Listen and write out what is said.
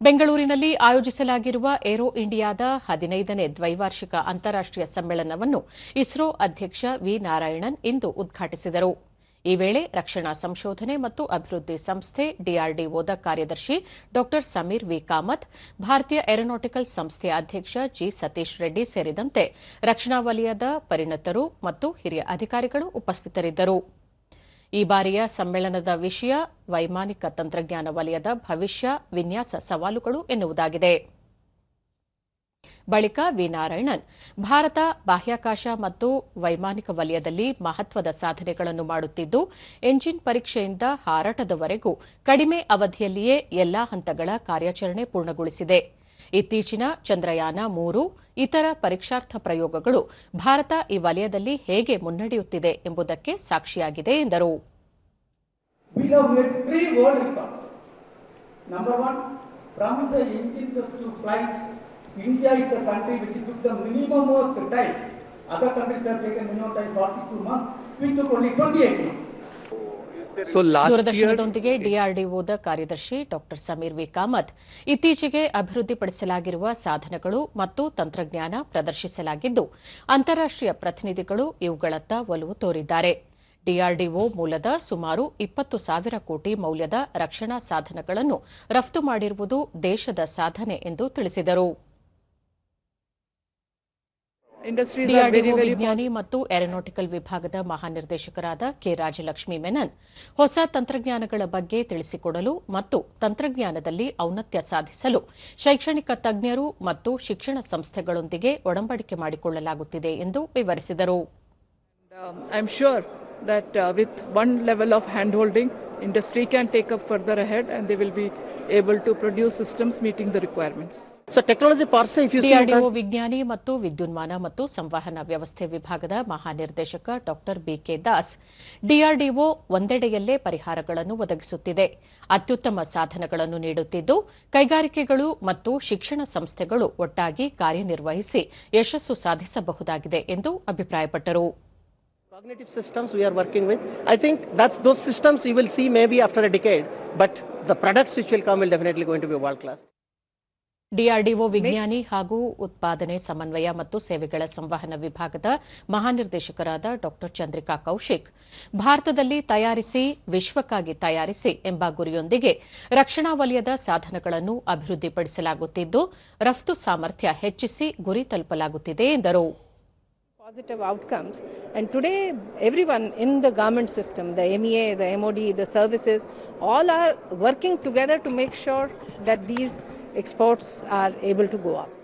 ಬೆಂಗಳೂರಿನಲ್ಲಿ ಆಯೋಜಿಸಲಾಗಿರುವ ಏರೋ ಇಂಡಿಯಾದ ಹದಿನೈದನೇ ದ್ವೈವಾರ್ಷಿಕ ಅಂತಾರಾಷ್ಟೀಯ ಸಮ್ಮೇಳನವನ್ನು ಇಸ್ರೋ ಅಧ್ಯಕ್ಷ ವಿ. ನಾರಾಯಣನ್ ಇಂದು ಉದ್ಘಾಟಿಸಿದರು. ಈ ವೇಳೆ ರಕ್ಷಣಾ ಸಂಶೋಧನೆ ಮತ್ತು ಅಭಿವೃದ್ಧಿ ಸಂಸ್ಥೆ ಡಿಆರ್ಡಿಒದ ಕಾರ್ಯದರ್ಶಿ ಡಾ ಸಮೀರ್ ವಿ. ಕಾಮತ್, ಭಾರತೀಯ ಏರೋನಾಟಿಕಲ್ ಸಂಸ್ಥೆಯ ಅಧ್ಯಕ್ಷ ಜಿ. ಸತೀಶ್ ರೆಡ್ಡಿ ಸೇರಿದಂತೆ ರಕ್ಷಣಾ ವಲಯದ ಪರಿಣತರು ಮತ್ತು ಹಿರಿಯ ಅಧಿಕಾರಿಗಳು ಉಪಸ್ಥಿತರಿದ್ದರು. ಈ ಬಾರಿಯ ಸಮ್ಮೇಳನದ ವಿಷಯ ವೈಮಾನಿಕ ತಂತ್ರಜ್ಞಾನ ವಲಯದ ಭವಿಷ್ಯ, ವಿನ್ಯಾಸ ಸವಾಲುಗಳು ಎನ್ನುವುದಾಗಿದೆ. ಬಳಿಕ ವಿ. ನಾರಾಯಣನ್, ಭಾರತ ಬಾಹ್ಯಾಕಾಶ ಮತ್ತು ವೈಮಾನಿಕ ವಲಯದಲ್ಲಿ ಮಹತ್ವದ ಸಾಧನೆಗಳನ್ನು ಮಾಡುತ್ತಿದ್ದು, ಎಂಜಿನ್ ಪರೀಕ್ಷೆಯಿಂದ ಹಾರಾಟದವರೆಗೂ ಕಡಿಮೆ ಅವಧಿಯಲ್ಲಿಯೇ ಎಲ್ಲಾ ಹಂತಗಳ ಕಾರ್ಯಾಚರಣೆ ಪೂರ್ಣಗೊಳಿಸಿದೆ. ಇತ್ತೀಚಿನ ಚಂದ್ರಯಾನ ಮೂರು, ಇತರ ಪರೀಕ್ಷಾರ್ಥ ಪ್ರಯೋಗಗಳು ಭಾರತ ಈ ವಲಯದಲ್ಲಿ ಹೇಗೆ ಮುನ್ನಡೆಯುತ್ತಿದೆ ಎಂಬುದಕ್ಕೆ ಸಾಕ್ಷಿಯಾಗಿದೆ ಎಂದರು. India is country which minimum most time taken time forty two months only ದೂರದರ್ಶನದೊಂದಿಗೆ ಡಿಆರ್ಡಿಒದ ಕಾರ್ಯದರ್ಶಿ ಡಾ ಸಮೀರ್ ವಿ ಕಾಮತ್ ಇತ್ತೀಚೆಗೆ ಅಭಿವೃದ್ಧಿಪಡಿಸಲಾಗಿರುವ ಸಾಧನಗಳು ಮತ್ತು ತಂತ್ರಜ್ಞಾನ ಪ್ರದರ್ಶಿಸಲಾಗಿದ್ದು ಅಂತಾರಾಷ್ಟೀಯ ಪ್ರತಿನಿಧಿಗಳು ಇವುಗಳತ್ತ ಒಲವು ತೋರಿದ್ದಾರೆ. ಡಿಆರ್ಡಿಒ ಮೂಲದ ಸುಮಾರು ಇಪ್ಪತ್ತು ಸಾವಿರ ಕೋಟಿ ಮೌಲ್ಯದ ರಕ್ಷಣಾ ಸಾಧನಗಳನ್ನು ರಫ್ತು ಮಾಡಿರುವುದು ದೇಶದ ಸಾಧನೆ ಎಂದು ತಿಳಿಸಿದರು. ಡಿಆರ್ಡಿಒ ವಿಜ್ಞಾನಿ ಮತ್ತು ಏರೋನಾಟಿಕಲ್ ವಿಭಾಗದ ಮಹಾನಿರ್ದೇಶಕರಾದ ಕೆ ರಾಜಲಕ್ಷ್ಮಿ ಮೆನನ್ ಹೊಸ ತಂತ್ರಜ್ಞಾನಗಳ ಬಗ್ಗೆ ತಿಳಿಸಿಕೊಡಲು ಮತ್ತು ತಂತ್ರಜ್ಞಾನದಲ್ಲಿ ಔನ್ನತ್ಯ ಸಾಧಿಸಲು ಶೈಕ್ಷಣಿಕ ತಜ್ಞರು ಮತ್ತು ಶಿಕ್ಷಣ ಸಂಸ್ಥೆಗಳೊಂದಿಗೆ ಒಡಂಬಡಿಕೆ ಮಾಡಿಕೊಳ್ಳಲಾಗುತ್ತಿದೆ ಎಂದು ವಿವರಿಸಿದರು. Um, that uh, with one level of handholding, industry can take up further ahead and they will be able to produce systems meeting the requirements. So technology per se, if you see, DRDO ವಿಜ್ಞಾನಿ ಮತ್ತು ವಿದ್ಯುನ್ಮಾನ ಮತ್ತು ಸಂವಹನ ವ್ಯವಸ್ಥೆ ವಿಭಾಗದ ಮಹಾನಿರ್ದೇಶಕ ಡಾ BK Das DRDO ಒಂದೆಡೆಯಲ್ಲೇ ಪರಿಹಾರಗಳನ್ನು ಒದಗಿಸುತ್ತಿದೆ ಅತ್ಯುತ್ತಮ ಸಾಧನಗಳನ್ನು ನೀಡುತ್ತಿದ್ದು ಕೈಗಾರಿಕೆಗಳು ಮತ್ತು ಶಿಕ್ಷಣ ಸಂಸ್ಥೆಗಳು ಒಟ್ಟಾಗಿ ಕಾರ್ಯನಿರ್ವಹಿಸಿ ಯಶಸ್ಸು ಸಾಧಿಸಬಹುದಾಗಿದೆ ಎಂದು ಅಭಿಪ್ರಾಯಪಟ್ಟರು cognitive systems we are working with. I think that's those systems you will see maybe after a decade, but the products which will come will definitely going to be world class. DRDO ವಿಜ್ಞಾನಿ ಹಾಗೂ ಉತ್ಪಾದನೆ ಸಮನ್ವಯ ಮತ್ತು ಸೇವೆಗಳ ಸಂವಹನ ವಿಭಾಗದ ಮಹಾನಿರ್ದೇಶಕರಾದ doctor Chandrika Kaushik ಭಾರತದಲ್ಲಿ ತಯಾರಿಸಿ ವಿಶ್ವಕ್ಕಾಗಿ ತಯಾರಿಸಿ ಎಂಬ ಗುರಿಯೊಂದಿಗೆ ರಕ್ಷಣಾ ವಲಯದ ಸಾಧನಗಳನ್ನು ಅಭಿವೃದ್ಧಿಪಡಿಸಲಾಗುತ್ತಿದ್ದು ರಫ್ತು ಸಾಮರ್ಥ್ಯ ಹೆಚ್ಚಿಸಿ ಗುರಿ ತಲುಪಲಾಗುತ್ತಿದೆ ಎಂದರು positive outcomes. And today, everyone in the government system, the MEA, the MOD, the services, all are working together to make sure that these exports are able to go up.